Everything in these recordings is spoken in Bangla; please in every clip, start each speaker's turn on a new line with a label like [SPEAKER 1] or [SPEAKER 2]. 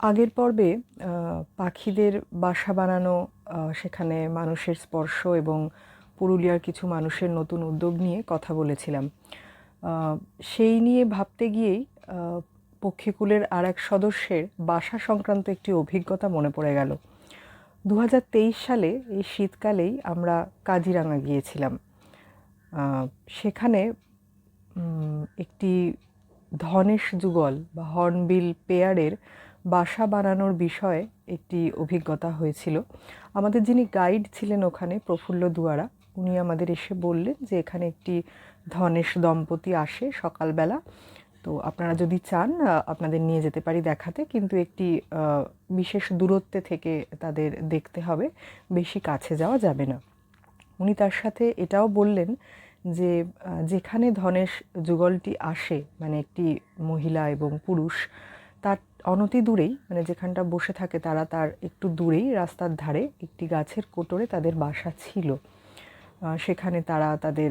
[SPEAKER 1] আগের পর্বে পাখিদের বাসা বানানো সেখানে মানুষের স্পর্শ এবং পুরুলিয়ার কিছু মানুষের নতুন উদ্যোগ নিয়ে কথা বলেছিলাম। সেই নিয়ে ভাবতে গিয়েই পক্ষীকুলের আর এক সদস্যের বাসা সংক্রান্ত একটি অভিজ্ঞতা মনে পড়ে গেল। দু হাজার তেইশ সালে এই শীতকালেই আমরা কাজিরাঙা গিয়েছিলাম। সেখানে একটি ধনেশ যুগল বা হর্নবিল পেয়ারের বাসা বানানোর বিষয়ে একটি অভিজ্ঞতা হয়েছিল। আমাদের যিনি গাইড ছিলেন ওখানে, প্রফুল্ল দুয়ারা, উনি আমাদের এসে বললেন যে এখানে একটি ধনেশ দম্পতি আসে সকালবেলা। তো আপনারা যদি চান আপনাদের নিয়ে যেতে পারি দেখাতে, কিন্তু একটি বিশেষ দূরত্বে থেকে তাদের দেখতে হবে, বেশি কাছে যাওয়া যাবে না। উনি তার সাথে এটাও বললেন যে যেখানে ধনেশ যুগলটি আসে মানে একটি মহিলা এবং পুরুষ তার অনতি দূরেই মানে যেখানটা বসে থাকে তারা তার একটু দূরেই, রাস্তার ধারে একটি গাছের কোটরে তাদের বাসা ছিল। সেখানে তারা তাদের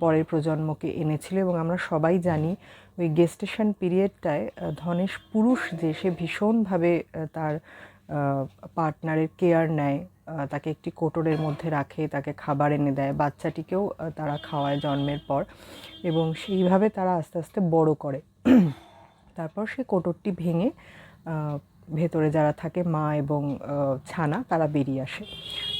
[SPEAKER 1] পরের প্রজন্মকে এনেছিল এবং আমরা সবাই জানি ওই গেস্টেশন পিরিয়ডটায় ধনেশ পুরুষ যে সে ভীষণভাবে তার পার্টনারের কেয়ার নেয় তাকে একটি কোটরের মধ্যে রাখে, তাকে খাবার এনে দেয়, বাচ্চাটিকেও তারা খাওয়ায় জন্মের পর এবং সেইভাবে তারা আস্তে আস্তে বড় করে। তারপর সে কোটরটি ভেঙে ভেতরে যারা থাকে মা এবং ছানা, তারা বেরিয়ে আসে।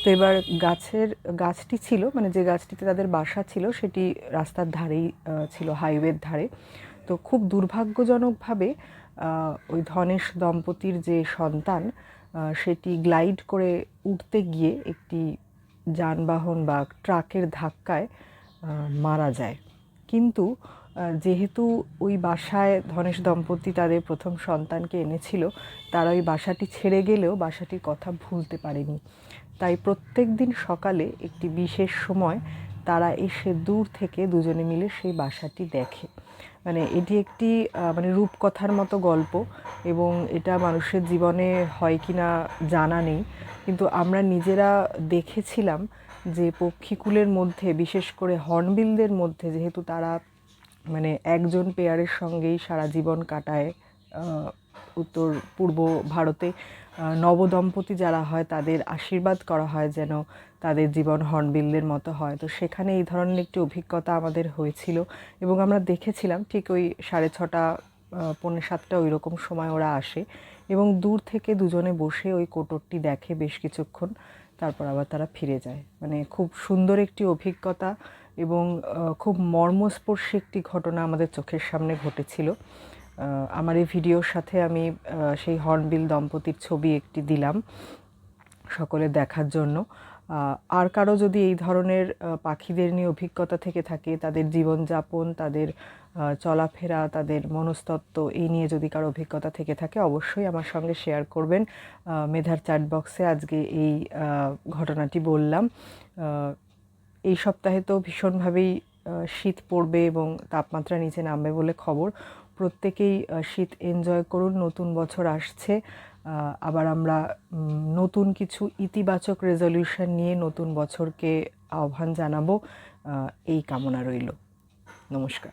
[SPEAKER 1] তো এবার গাছের, গাছটি ছিল মানে যে গাছটিতে তাদের বাসা ছিল, সেটি রাস্তার ধারেই ছিল, হাইওয়ের ধারে। তো খুব দুর্ভাগ্যজনকভাবে ওই ধনেশ দম্পতির যে সন্তান সেটি গ্লাইড করে উঠতে গিয়ে একটি যানবাহন বা ট্রাকের ধাক্কায় মারা যায়। কিন্তু যেহেতু ওই বাসায় ধনেশ দম্পতি তাদের প্রথম সন্তানকে এনেছিল, তারা ওই বাসাটি ছেড়ে গেলেও বাসাটির কথা ভুলতে পারেনি। তাই প্রত্যেক দিন সকালে একটি বিশেষ সময় তারা এসে দূর থেকে দুজনে মিলে সেই বাসাটি দেখে। মানে এটি একটি মানে রূপকথার মতো গল্প এবং এটা মানুষের জীবনে হয় কি না জানা নেই। কিন্তু আমরা নিজেরা দেখেছিলাম যে পক্ষীকুলের মধ্যে, বিশেষ করে হর্নবিলদের মধ্যে, যেহেতু তারা মানে একজন পেয়ারের সঙ্গেই সারা জীবন কাটায় উত্তর, পূর্ব ভারতে নবদম্পতি যারা হয় তাদের আশীর্বাদ করা হয় যেন তাদের জীবন হর্নবিলদের মতো হয়। তো সেখানে এই ধরনের একটি অভিজ্ঞতা আমাদের হয়েছিল এবং আমরা দেখেছিলাম ঠিক ওই সাড়ে ছটা পৌনে সাতটা ওই রকম সময় ওরা আসে এবং দূর থেকে দুজনে বসে ওই কোটরটি দেখে বেশ কিছুক্ষণ, তারপর আবার তারা ফিরে যায়। মানে খুব সুন্দর একটি অভিজ্ঞতা এবং খুব মর্মস্পর্শী একটি ঘটনা আমাদের চোখের সামনে ঘটেছিল। আমার এই ভিডিওর সাথে আমি সেই হর্নবিল দম্পতির ছবি একটি দিলাম সকলে দেখার জন্য। আর কারও যদি এই ধরনের পাখিদের নিয়ে অভিজ্ঞতা থেকে থাকে, তাদের জীবনযাপন, তাদের চলাফেরা, তাদের মনস্তত্ত্ব, এই নিয়ে যদি কারও অভিজ্ঞতা থেকে থাকে, অবশ্যই আমার সঙ্গে শেয়ার করবেন। মেধার চ্যাট বক্সে আজকে এই ঘটনাটি বললাম। এই সপ্তাহে তো ভীষণভাবেই শীত পড়বে এবং তাপমাত্রা নিচে নামবে বলে খবর। প্রত্যেকেই শীত এনজয় করুন, নতুন বছর আসছে। আবার আমরা নতুন কিছু ইতিবাচক রেজলিউশন নিয়ে নতুন বছরকে আহ্বান জানাব। এই কামনা রইল। নমস্কার।